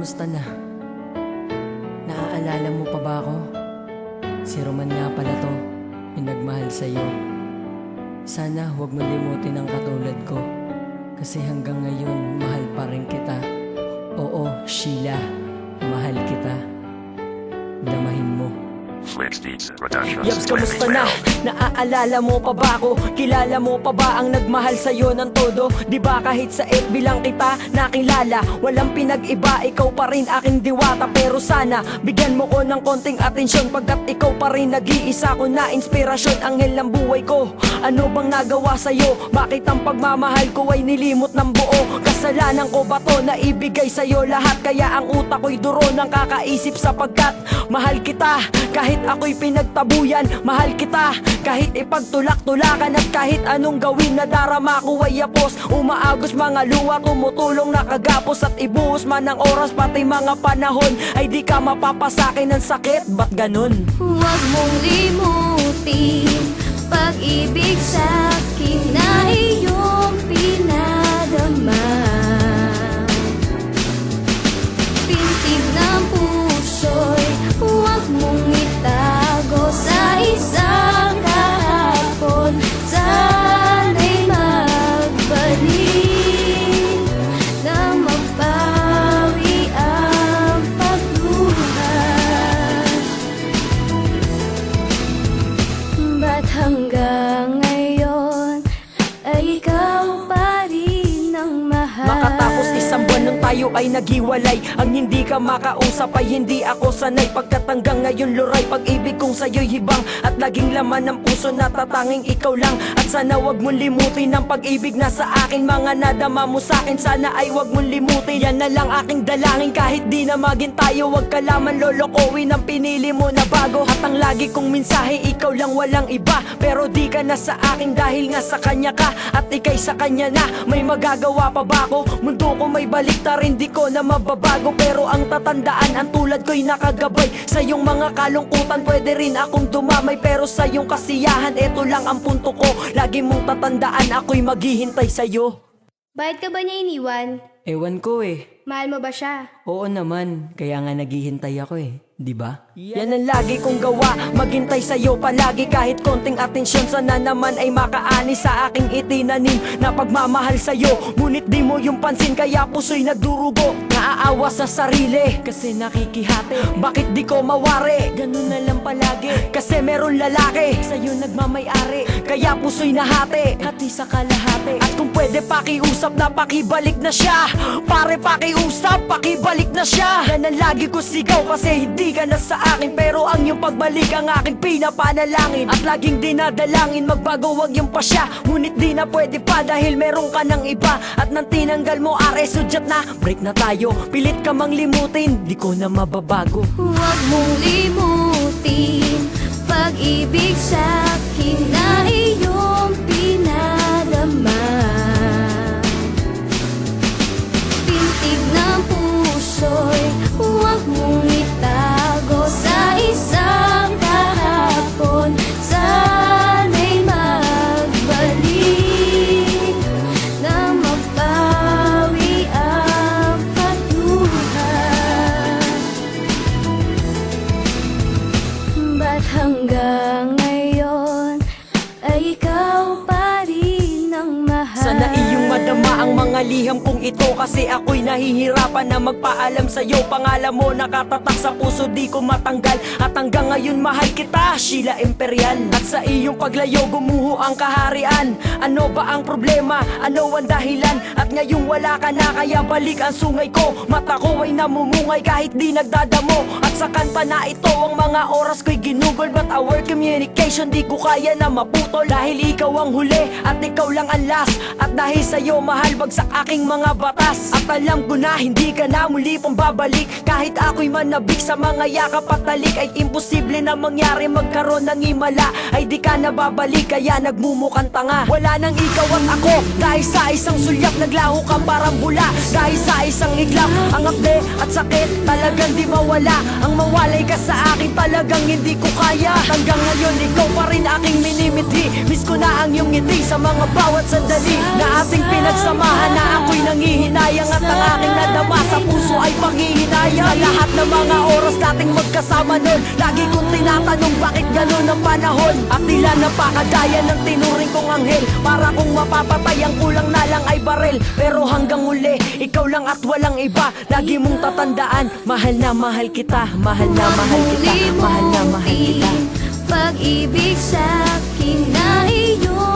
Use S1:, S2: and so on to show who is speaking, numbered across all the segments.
S1: kamusta na? Naaalala mo pa ba ako? Si Roman nga pala to, pinagmahal sa'yo. Sana huwag mo limutin ang katulad ko. Kasi hanggang ngayon, mahal pa rin kita. Oo, Sheila, mahal kita. Damahin mo.
S2: Flex Beats Productions.
S1: Yabs, kamusta na? Naaalala mo pa ba ako? Kilala mo pa ba ang nagmahal sa'yo ng todo? Di ba kahit sa FB lang kita nakilala Walang pinag-iba, ikaw pa rin aking diwata Pero sana, bigyan mo ko ng konting atensyon Pagkat ikaw pa rin nag-iisa ko na inspirasyon Anghel ng buhay ko Ano bang nagawa sa'yo? Bakit ang pagmamahal ko ay nilimot ng buo? Kasalanan ko ba to na ibigay sa'yo lahat? Kaya ang utak ko'y duro ng kakaisip sapagkat Mahal kita kahit ako'y pinagtabuyan Mahal kita. Kahit ipagtulak-tulakan At kahit anong gawin na darama ko ay yapos Umaagos mga luwa tumutulong nakagapos At ibuhos man ang oras pati mga panahon. Ay di ka mapapasakin ng sakit Ba't ganun?
S3: Huwag mong limutin Pag-ibig sa
S1: tayo ay naghiwalay. Ang hindi ka makausap ay hindi ako sanay. Pagkat hanggang ngayon luray Pag-ibig kong sa'yo'y hibang. At laging laman ng puso na tatanging ikaw lang. At sana wag mong limutin ang pag-ibig na sa akin. Mga nadama mo sa'kin Sana ay wag mong limutin. Yan na lang aking dalangin. Kahit di na maging tayo Wag ka laman lolokowin Ang pinili mo na bago. At ang lagi kong mensahe Ikaw lang walang iba. Pero di ka na sa akin Dahil nga sa kanya ka. At ikay sa kanya na May magagawa pa ba ako? Mundo ko may baliktar Hindi ko na mababago Pero ang tatandaan Ang tulad ko'y nakagabay. Sa iyong mga kalungkutan Pwede rin akong dumamay Pero sa iyong kasiyahan Ito lang ang punto ko. Lagi mong tatandaan Ako'y maghihintay sa'yo.
S3: Bakit ka ba niya iniwan?
S1: Ewan ko eh.
S3: Mahal mo ba siya?
S1: Oo naman, kaya nga naghihintay ako eh, di ba? Yan ang lagi kong gawa, maghintay sa'yo palagi kahit konting atensyon sana naman ay makaani sa aking itinanim na pagmamahal sa'yo. Ngunit di mo yung pansin kaya puso'y nagdurugo, naaawa sa sarili. Kasi nakikihati. Bakit di ko mawari? Ganun na lang palagi. Kasi meron lalaki. Sa'yo nagmamayari, kaya puso'y nahati, hati sa kalahati. At kung pwede pakiusap. Na pakibalik na siya, pare pakiusap, pakibalik na siya. Yan ang lagi ko sigaw kasi hindi ka na sa akin. Pero ang iyong pagbalik ang aking pinapanalangin. At laging dinadalangin. Magbago wag yung pasya. Ngunit di na pwede pa dahil meron ka ng iba. At nang tinanggal mo are sudyat na. Break na tayo, pilit ka mang limutin Di ko na mababago.
S3: Huwag mong limutin Pag-ibig sa akin na iyong Ba't hanggang ngayon ay ikaw pa rin ang mahal.
S1: Sana iyong madama ang mga liham kong ito Kasi ako'y nahihirapan na magpaalam sa'yo. Pangalan mo nakatatak sa puso di ko matanggal. At hanggang ngayon mahal kita, Sheila Imperial. At sa iyong paglayo gumuho ang kaharian. Ano ba ang problema? Ano ang dahilan? At ngayong wala ka na kaya balik ang sungay ko. Mata ko ay namumungay kahit di nagdadamo. At sa kanta na ito ang mga oras ko'y ginugol. But our communication di ko kaya na maputol. Dahil ikaw ang huli at ikaw lang ang last. At dahil sa'yo mahal bagsak aking mga batas. At alam ko na hindi ka na muli pang babalik. Kahit ako'y manabik sa mga yakap at talik Ay imposible na mangyari magkaroon ng himala Ay di ka na babalik kaya nagmumukhang tanga. Wala nang ikaw at ako Dahil sa isang sulyap naglaho ka parang bula. Dahil sa isang iglap ang akde at sakit Talagang di mawala. Ang mawalay ka sa akin talagang hindi ko kaya. Hanggang ngayon ikaw pa rin aking minimithi. Miss ko na ang iyong ngiti sa mga bawat sandali. Na ating pinagsamahan na ako'y nangihinay sayang at ang aking nadama Sa puso ay panghihinayang. Sa lahat ng mga oras nating magkasama nun Lagi kong tinatanong bakit ganun ang panahon. At tila napakadaya ng tinuring kong anghel. Para kung mapapatay ang kulang na lang ay barel. Pero hanggang uli, ikaw lang at walang iba. Lagi mong tatandaan, mahal na mahal kita Mahal na mahal kita, mahal na mahal kita
S3: Pag-ibig sa akin na iyong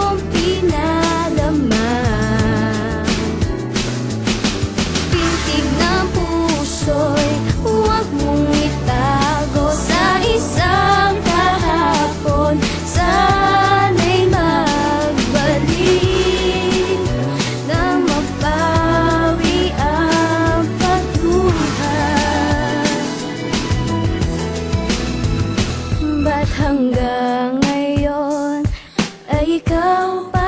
S3: não